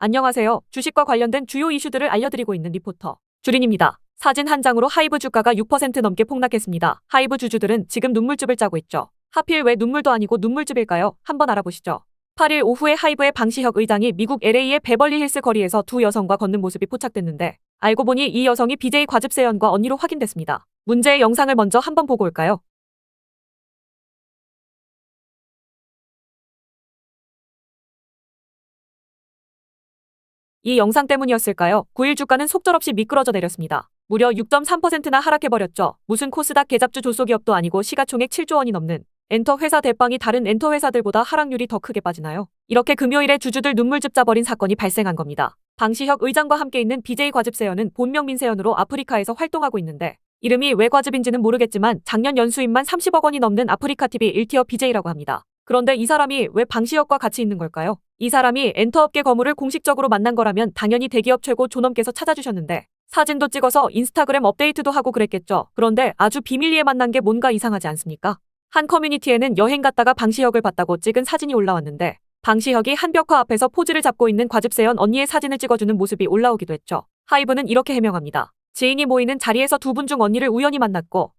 안녕하세요. 주식과 관련된 주요 이슈들을 알려드리고 있는 리포터 주린입니다. 사진 한 장으로 하이브 주가가 6% 넘게 폭락했습니다. 하이브 주주들은 지금 눈물즙을 짜고 있죠. 하필 왜 눈물도 아니고 눈물즙일까요? 한번 알아보시죠. 8일 오후에 하이브의 방시혁 의장이 미국 LA의 베벌리 힐스 거리에서 두 여성과 걷는 모습이 포착됐는데 알고 보니 이 여성이 BJ 과즙세연과 언니로 확인됐습니다. 문제의 영상을 먼저 한번 보고 올까요? 이 영상 때문이었을까요? 9일 주가는 속절없이 미끄러져 내렸습니다. 무려 6.3%나 하락해버렸죠. 무슨 코스닥 개잡주 조소기업도 아니고 시가총액 7조 원이 넘는 엔터 회사 대빵이 다른 엔터 회사들보다 하락률이 더 크게 빠지나요? 이렇게 금요일에 주주들 눈물즙 짜버린 사건이 발생한 겁니다. 방시혁 의장과 함께 있는 BJ 과즙세연은 본명 민세연으로 아프리카에서 활동하고 있는데 이름이 왜 과즙인지는 모르겠지만 작년 연수입만 30억 원이 넘는 아프리카TV 1티어 BJ라고 합니다. 그런데 이 사람이 왜 방시혁과 같이 있는 걸까요? 이 사람이 엔터업계 거물을 공식적으로 만난 거라면 당연히 대기업 최고 존엄께서 찾아주셨는데 사진도 찍어서 인스타그램 업데이트도 하고 그랬겠죠. 그런데 아주 비밀리에 만난 게 뭔가 이상하지 않습니까? 한 커뮤니티에는 여행 갔다가 방시혁을 봤다고 찍은 사진이 올라왔는데 방시혁이 한 벽화 앞에서 포즈를 잡고 있는 과즙세연 언니의 사진을 찍어주는 모습이 올라오기도 했죠. 하이브는 이렇게 해명합니다. 지인이 모이는 자리에서 두 분 중 언니를 우연히 만났고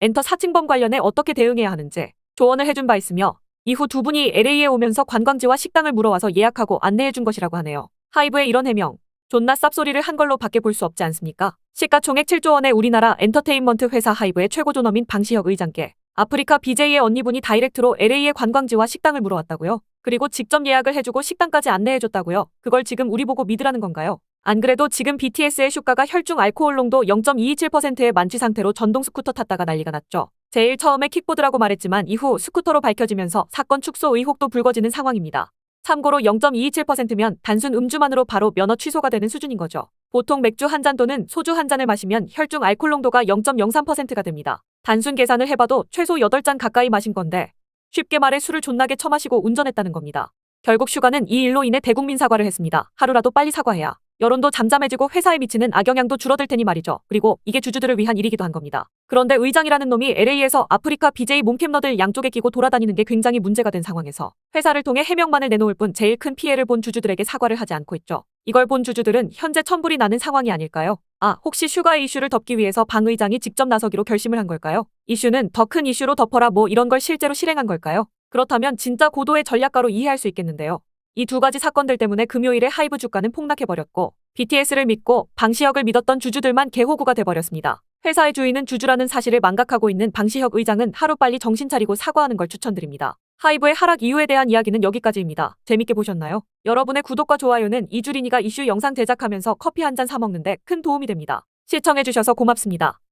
엔터 사칭범 관련해 어떻게 대응해야 하는지 조언을 해준 바 있으며 이후 두 분이 LA에 오면서 관광지와 식당을 물어와서 예약하고 안내해준 것이라고 하네요. 하이브의 이런 해명. 존나 쌉소리를 한 걸로 밖에 볼 수 없지 않습니까? 시가총액 7조 원의 우리나라 엔터테인먼트 회사 하이브의 최고 존엄인 방시혁 의장께 아프리카 BJ의 언니분이 다이렉트로 LA의 관광지와 식당을 물어왔다고요? 그리고 직접 예약을 해주고 식당까지 안내해줬다고요? 그걸 지금 우리 보고 믿으라는 건가요? 안 그래도 지금 BTS의 슈가가 혈중 알코올 농도 0.227%의 만취 상태로 전동 스쿠터 탔다가 난리가 났죠. 제일 처음에 킥보드라고 말했지만 이후 스쿠터로 밝혀지면서 사건 축소 의혹도 불거지는 상황입니다. 참고로 0.227%면 단순 음주만으로 바로 면허 취소가 되는 수준인 거죠. 보통 맥주 한 잔 또는 소주 한 잔을 마시면 혈중 알코올 농도가 0.03%가 됩니다. 단순 계산을 해봐도 최소 8잔 가까이 마신 건데 쉽게 말해 술을 존나게 처마시고 운전했다는 겁니다. 결국 슈가는 이 일로 인해 대국민 사과를 했습니다. 하루라도 빨리 사과해야 여론도 잠잠해지고 회사에 미치는 악영향도 줄어들 테니 말이죠. 그리고 이게 주주들을 위한 일이기도 한 겁니다. 그런데 의장이라는 놈이 LA에서 아프리카 BJ 몸캠너들 양쪽에 끼고 돌아다니는 게 굉장히 문제가 된 상황에서 회사를 통해 해명만을 내놓을 뿐 제일 큰 피해를 본 주주들에게 사과를 하지 않고 있죠. 이걸 본 주주들은 현재 천불이 나는 상황이 아닐까요? 아, 혹시 슈가의 이슈를 덮기 위해서 방 의장이 직접 나서기로 결심을 한 걸까요? 이슈는 더 큰 이슈로 덮어라 뭐 이런 걸 실제로 실행한 걸까요? 그렇다면 진짜 고도의 전략가로 이해할 수 있겠는데요. 이 두 가지 사건들 때문에 금요일에 하이브 주가는 폭락해버렸고 BTS를 믿고 방시혁을 믿었던 주주들만 개호구가 돼버렸습니다. 회사의 주인은 주주라는 사실을 망각하고 있는 방시혁 의장은 하루빨리 정신 차리고 사과하는 걸 추천드립니다. 하이브의 하락 이유에 대한 이야기는 여기까지입니다. 재밌게 보셨나요? 여러분의 구독과 좋아요는 이주린이가 이슈 영상 제작하면서 커피 한 잔 사먹는데 큰 도움이 됩니다. 시청해주셔서 고맙습니다.